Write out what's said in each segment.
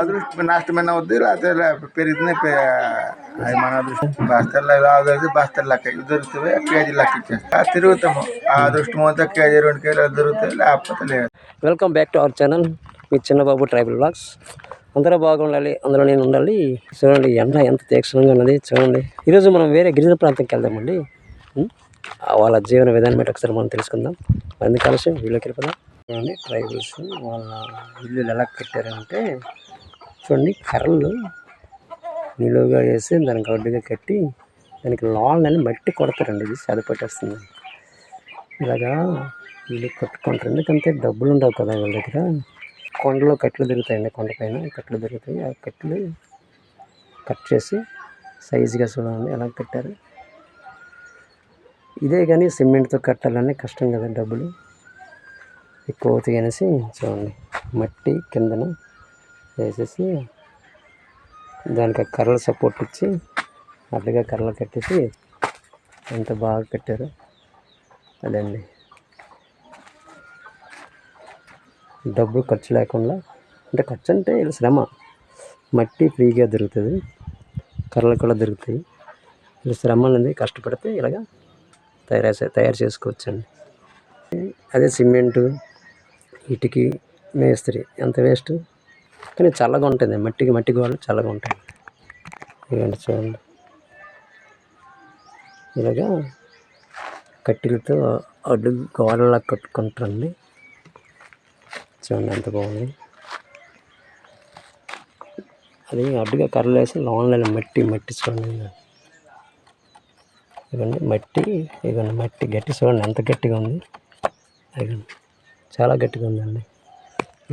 అదృష్టం నష్టమైన వద్దు లేకపోతే పెరుగుతుంది అది మన అదృష్టం బస్తాలు రాదు బస్తాలు లెక్క ఇవి దొరుకుతాయి కేజీ లెక్క ఇచ్చేస్తాం తిరుగుతాము ఆ అదృష్టం అంతా కేజీ రెండు కేజీలు దొరుకుతాయి లేకపోతే లేదు welcome back to our channel me Chinnababu tribal blogs అందరూ బాగుండాలి అందులో నేను ఉండాలి. చూడండి ఎండ ఎంత తీక్షణంగా ఉన్నది చూడండి. ఈరోజు మనం వేరే గిరిజన ప్రాంతంకి వెళ్దామండి. వాళ్ళ జీవన విధానం బట్టి ఒకసారి మనం తెలుసుకుందాం. అందుకే కలిసి వీళ్ళకి వెళ్ళిపోదాం. చూడండి ట్రైబల్స్ వాళ్ళ ఇల్లు ఎలా కట్టారంటే చూడండి కర్రలు నిలువుగా వేసి దానికి అడ్డుగా కట్టి దానికి లాన్ మట్టి కొడతారండి ఇది చదువు ఇలాగా వీళ్ళు కట్టుకుంటారు. ఎందుకంటే డబ్బులు ఉండవు కదా వీళ్ళ దగ్గర. కొండలో కట్లు దొరుకుతాయండి కొండపైన కట్లు దొరుకుతాయి ఆ కట్లు కట్ చేసి సైజుగా చూడండి ఎలా కట్టారు. ఇదే కానీ సిమెంట్తో కట్టాలని కష్టం కదా డబ్బులు. ఎక్కువ అవుతాయి అనేసి చూడండి మట్టి కిందన వేసేసి దానికి కర్రల కర్రలు సపోర్ట్ ఇచ్చి అట్లాగే కర్రలు కట్టేసి ఎంత బాగా కట్టారు అదండి. డబ్బులు ఖర్చు లేకుండా అంటే ఖర్చు అంటే శ్రమ. మట్టి ఫ్రీగా దొరుకుతుంది కర్రలు కూడా దొరుకుతాయి. ఇలా శ్రమ అనేది కష్టపడితే ఇలాగ తయారు చే- తయారు చేసుకోవచ్చండి. అదే సిమెంటు ఇటుకి మేస్త్రి ఎంత వేస్ట్? కానీ చల్లగా ఉంటుంది. మట్టికి మట్టి గోడలు చల్లగా ఉంటాయి. ఇవ్వండి చూడండి. ఇలాగా కట్టెలతో అడ్డు గోడలా కట్టుకుంటారండి చూడండి ఎంత బాగుంది. అది అడ్డుగా కర్రలు వేసి లోన్లైన మట్టి మట్టి చూడండి. ఇవ్వండి మట్టి ఇవ్వండి మట్టి గట్టి చూడండి ఎంత గట్టిగా ఉంది. ఇవ్వండి చాలా గట్టిగా ఉందండి.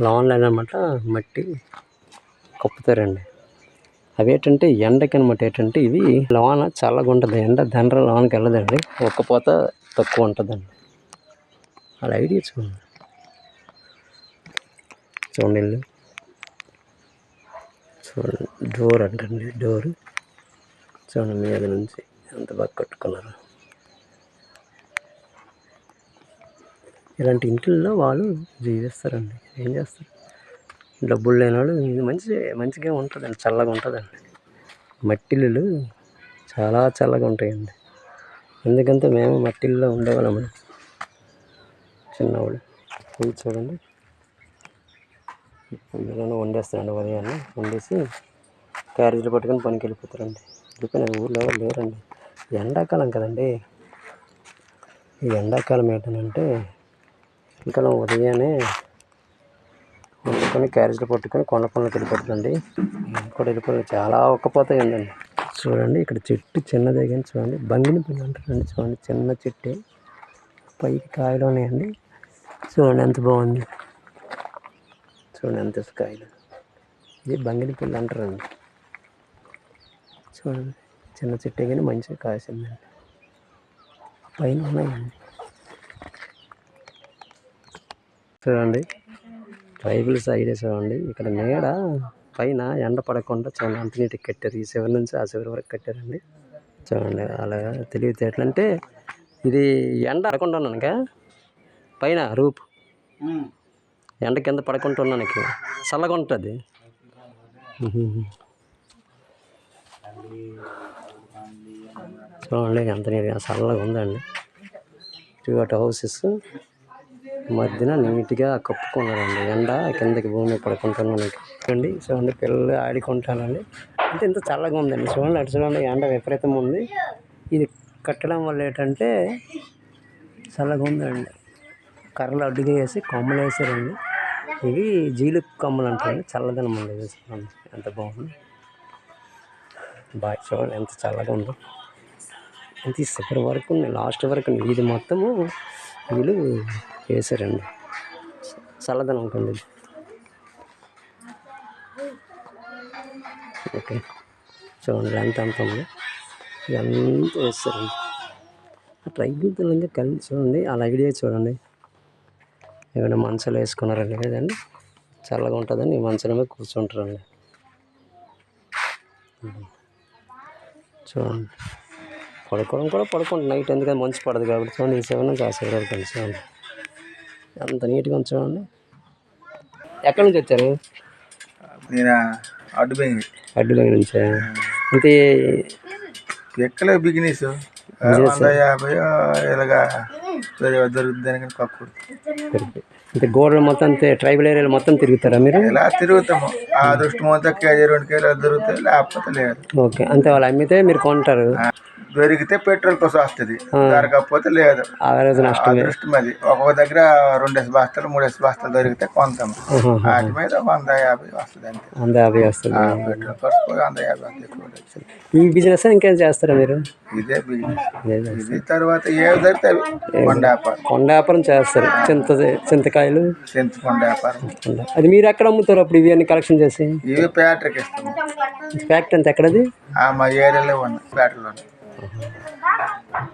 లోన్లో అనమాట మట్టి. కప్పుతారండి. అవి ఏంటంటే ఎండకి అనమాట ఏంటంటే ఇవి లోన చల్లగా ఉంటుంది. ఎండ దండ్ర లోనకి వెళ్ళదండి. ఒక్కపోత తక్కువ ఉంటుందండి. అలా ఐడియా చూడండి. చూడండి ఇల్లు. చూడండి. డోర్ అంటండి. డోర్. చూడండి మీద నుంచి ఎంత బాగా కట్టుకున్నారు. ఇలాంటి ఇంట్లో వాళ్ళు జీవిస్తారండి ఏం చేస్తారు? డబ్బులు లేనివాడు ఇది మంచి మంచిగా ఉంటుందండి చల్లగా ఉంటుందండి. మట్టిల్లులు చాలా చల్లగా ఉంటాయండి. ఎందుకంటే మేము మట్టిల్లో ఉండేవాళ్ళం చిన్నవాళ్ళు. ఇది చూడండి. ఇందులోనే వండేస్తారండి ఉదయాన్నే వండేసి క్యారేజీలు పట్టుకొని పనికి వెళ్ళిపోతారండి వెళ్ళిపోయిన ఊళ్ళో లేరండి. ఎండాకాలం కదండి. ఈ ఎండాకాలం ఏంటంటే ఇంకా ఉదయాన్నే వండుకొని క్యారేజీలు పట్టుకొని కొండ పనులకు వెళ్ళిపోతుందండి. నేను కూడా వెళ్ళిపోయి చాలా ఒక్కపోతాయి ఉందండి చూడండి ఇక్కడ చెట్టు చిన్నదే కానీ చూడండి. బంగిని పువ్వు అంటారండి చూడండి. చిన్న చెట్టే. పైకి కాయలు ఉన్నాయండి. చూడండి ఎంత బాగుంది. చూడండి ఎంత కాయలు. ఇది బంగిని పిల్ల అంటారండి. చూడండి చిన్న చెట్టే కానీ మంచిగా కాసిందండి. పైన ఉన్నాయండి. చూడండి ట్రైబల్ సైడ్ చూడండి ఇక్కడ నీడ పైన ఎండ పడకుండా చూడండి అంత నీటికి కట్టారు. ఈ చివరి నుంచి ఆ చివరి వరకు కట్టారండి. చూడండి అలా తెలివితేటలు అంటే ఇది ఎండ పడకుండా ఉన్నానుగా పైన రూప్. ఎండ కింద పడకుండా ఉన్నానికి చల్లగా ఉంటుంది. చూడండి ఎంత నీట్గా చల్లగా ఉందండి. టూ అటు హౌసెస్. మధ్యన నీట్గా కప్పుకున్నారండి. ఎండ కిందకి భూమి పడుకుంటున్నాను చూడండి చూడండి పిల్లలు ఆడుకుంటానండి అంటే ఇంత చల్లగా ఉందండి. చూడండి అటు చూడండి ఎండ విపరీతం ఉంది. ఇది కట్టడం వల్ల ఏంటంటే చల్లగా ఉందండి. కర్రలు అడ్డుగా వేసి కొమ్మలు వేసారండి. ఇవి జీలు కొమ్మలు అంటారండి. చల్లదనం ఉంది చూడండి ఎంత బాగుంది. బాగా చూడండి ఎంత చల్లగా ఉందో. అంత ఈ వరకు వరకు లాస్ట్ వరకు ఇది మొత్తము వీళ్ళు వేశారండి. చల్లదనం ఉంటుంది ఓకే. చూడండి ఎంత అంత ఉంది. ఎంత వేస్తారండి. ట్రైబల్ పిల్లలకి కలిసి చూడండి అలా ఐడియా చూడండి. ఏమైనా మంచాలు వేసుకున్నారండి కదండి చల్లగా ఉంటుందని ఈ మీద కూర్చుంటారండి. చూడండి. పడుకోవడం కూడా పడుకుంటుంది నైట్ ఎందుకంటే మంచు పడదు కాబట్టి చూడండి ఈ సెవెన్ నుంచి ఆ సెవెన్ వరకు చూడండి. ఎంత నీట్గా ఉంది చూడండి. ఎక్కడి నుంచి వచ్చారు? నేను? అడ్డు బిగిని అడ్డులో నుంచా? అంటే ఎక్కలే బిగినీస్ వంద యాభై ఇలాగా దొరుకుతుంది పక్కూడదు అంటే గోడలు మొత్తం అంతే ట్రైబల్ ఏరియాలో మొత్తం తిరుగుతారా మీరు? ఇలా తిరుగుతాము? ఆ దృష్టి మొత్తం కేజీ రెండు కేజీలు దొరుకుతాయి లేకపోతే లేదు. ఓకే. అంతే వాళ్ళు అమ్మితే మీరు కొంటారు. దొరికితే పెట్రోల్ కోసం వస్తుంది. దొరకకపోతే లేదు. అదృష్టం అది ఒక్కొక్క దగ్గర రెండేసి బస్తాలు మూడేసి బస్తాలు దొరికితే ఆహా. వాటి మీద వంద యాభై వస్తుంది అంతే. అంత యాభై వస్తుంది. ఆ, పెట్రోల్ ఖర్చు పోయి వంద యాభై. ఈ బిజినెస్ ఇంకేం చేస్తారా మీరు? ఇదే బిజినెస్? ఇది తర్వాత ఏవి దొరికితే కొండ వ్యాపారం. కొండ వ్యాపారం చేస్తారు. చింత చింతకాయలు. చింతకొండ వ్యాపారం. అది మీరు ఎక్కడ అమ్ముతారు అప్పుడు ఇవి అన్ని కలెక్షన్ చేసి? ఇవి పేటకి ఇస్తాము ఫ్యాక్టరీ అంతా ఎక్కడది? ఆ, మా ఏరియాలో ఉన్నాయి ఉన్నాయి.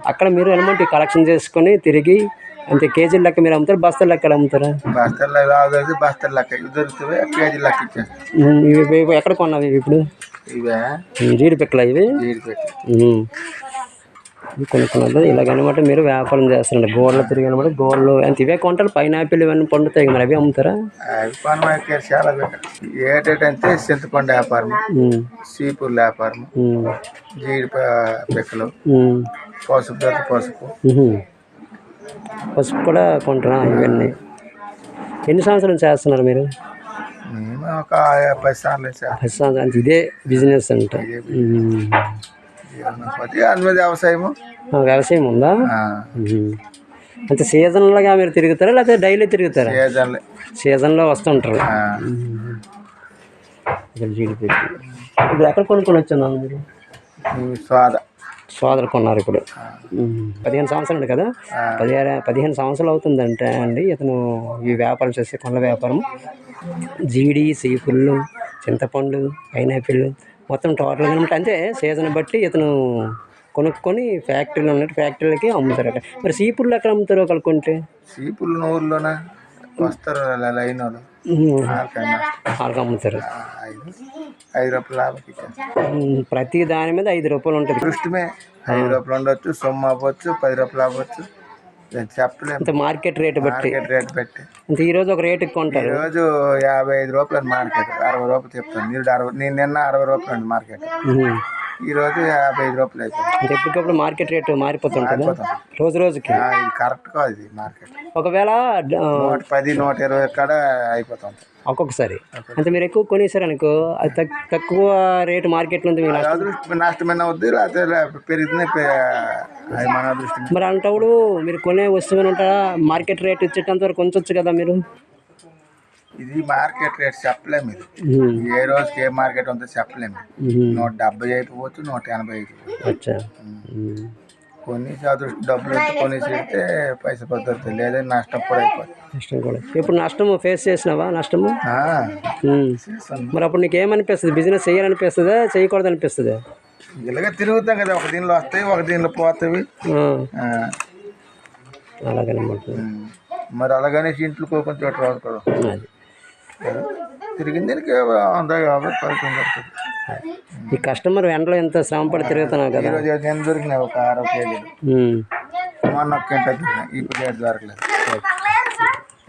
అక్కడ మీరు అనమాట కలెక్షన్ చేసుకొని తిరిగి అంతే కేజీల లెక్క మీరు అమ్ముతారు? బస్తాల లెక్క అమ్ముతారా? బస్తాలు బస్తాలు లెక్క ఇవి దొరుకుతాయి కేజీ లెక్క ఇచ్చేస్తాం ఉమ్, ఇవి ఎక్కడ కొన్నావి ఇవి ఇప్పుడు? ఇవే. ఉమ్, జీడి పిక్కల ఇవి జీడి కొనుక్కున్నది. ఇలాగనమాట మీరు వ్యాపారం చేస్తారండి. గోడలు తిరిగి అనమాట గోడలు అంత. ఇవే కొంటారు. పైనాపిల్ ఇవన్నీ పండుతాయి మరి. అవి అమ్ముతారా? చాలా ఏటంటే చింతకొండ వ్యాపారం సీపూర్ల వ్యాపారం ఉమ్, జీడి ప- పిక్కలు ఉమ్, పసుపు పసుపు. పసుపు కూడా కొంటారా ఇవన్నీ? ఎన్ని సంవత్సరాలు చేస్తున్నారు మీరు? ఒక పది సార్లు వేసాం పది సంవత్సరాలు. ఇదే బిజినెస్ అంట. వ్యవసాయము. వ్యవసాయం ఉందా. అంటే సీజన్లుగా మీరు తిరుగుతారా లేకపోతే డైలీ తిరుగుతారా? సీజన్లే సీజన్లో వస్తుంటారు. జీడిపప్పు. ఇప్పుడు ఎక్కడ కొనుక్కొని వచ్చాను మీరు? స్వాద. సోదరు కొన్నారు ఇప్పుడు. పదిహేను సంవత్సరాలు కదా? పదిహేను పదిహేను సంవత్సరాలు అవుతుందంటే అండి ఇతను ఈ వ్యాపారం చేసే కొండ వ్యాపారం. జీడి సీపుళ్ళు చింతపండు పైనాపిల్ మొత్తం టోటల్గా అనమాట అంటే సీజన్ బట్టి ఇతను కొనుక్కొని ఫ్యాక్టరీలో ఉన్నట్టు ఫ్యాక్టరీలకి అమ్ముతారట. మరి సీపుళ్ళు ఎక్కడ అమ్ముతారో ఒకళ్ళు కొంటే? సీపులు ఊర్లోన? వస్తారు లైన్ వాళ్ళు. వాళ్ళకి అమ్ముతారు. ఐదు. రూపాయలు ఉమ్, ప్రతి దాని మీద ఐదు రూపాయలు ఉంటుంది. దృష్టమే ఐదు రూపాయలు ఉండొచ్చు సొమ్ము అవ్వచ్చు పది రూపాయలు అవ్వచ్చు. నేను అంటే మార్కెట్ రేట్ బట్టి. రేట్ పెట్టి అంటే ఈరోజు ఒక రేటుకి కొంటారు. ఈరోజు యాభై ఐదు రూపాయలు మార్కెట్. అరవై రూపాయలు చెప్తాను. మీరు అరవై నేను నిన్న అరవై రూపాయలు అండి మార్కెట్. ఉమ్. ఈరోజు యాభై ఐదు రూపాయలు అంటే ఎప్పటికప్పుడు మార్కెట్ రేట్ మారిపోతుంటుందా. రోజు రోజుకి. కరెక్ట్ కాదు ఇది మార్కెట్. ఒకవేళ నూట పది నూట ఇరవై కాడ అయిపోతుంది. ఒక్కొక్కసారి. అంటే మీరు ఎక్కువ కొనేసారు అనుకో అది తక్- తక్కువ రేటు మార్కెట్లో ఉంది నష్టమైన వద్దు లేకపోతే పెరుగుతుంది మరి అంటప్పుడు మీరు కొనే వస్తువుని ఉంటారా మార్కెట్ రేట్ ఇచ్చేటంత వరకు ఉంచొచ్చు కదా మీరు? ఇది మార్కెట్ రేట్ చెప్పలేము ఇది. ఏ రోజుకి ఏ మార్కెట్ ఉందో చెప్పలేము. నూట డెబ్బై అయిపోవచ్చు నూట ఎనభై అయిపోవచ్చు. కొన్ని అదృష్టం డబ్బులు అయితే కొన్ని పెడితే పైసా పద్ధతి లేదంటే నష్టం కూడా అయిపోతుంది. నష్టం కూడా. ఇప్పుడు నష్టము ఫేస్ చేసినావా? నష్టము. మరి అప్పుడు నీకు ఏమనిపిస్తుంది బిజినెస్ చేయాలనిపిస్తుందా చేయకూడదు అనిపిస్తుందా ఇలాగ తిరుగుతాం కదా ఒక దీనిలో వస్తాయి ఒక దీనిలో పోతాయి. అలాగనమాట. మరి అలాగనే ఇంట్లో కొంచెం చోట రాదు కదా. అది. తిరిగిన దీనికి పడుతుంది వస్తుంది ఈ కస్టమర్ ఎండలో ఎంత శ్రమ పడి తిరుగుతున్నావు కదా. ఈరోజు నేను దొరికినాయి ఒక ఆరో కేజీలు. మొన్న ఒక గంట దొరికినాయి ఇప్పుడు దొరకలేదు.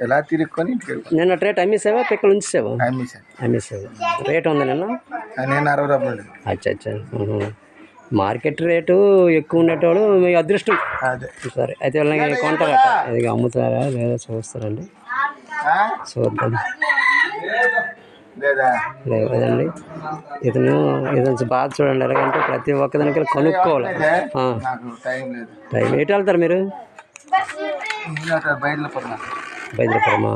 ఎలా తిరుక్కొని ఇంటికి నిన్న రేట్ అమ్మేసావా? పిక్కలు ఉంచేసావా? అమ్మేశాను అమ్మేసావు? రేట్ ఉంది నిన్న? నేను అరవై రూపాయలు అచ్చా. మార్కెట్ రేటు ఎక్కువ ఉండేటోడు మీ అదృష్టం. అదే. సరే అయితే వాళ్ళకి కొంటారట ఇది అమ్ముతారా లేదా చూస్తారండి? చూద్దాం. లేదా? లేదు కదండి ఇతను ఇతను బాగా చూడండి ఎలాగంటే ప్రతి ఒక్కదానికి కొనుక్కోవాలి. అయితే ఆ, నాకు టైం ఎటు వెళ్తారు మీరు? బయలుదేరమా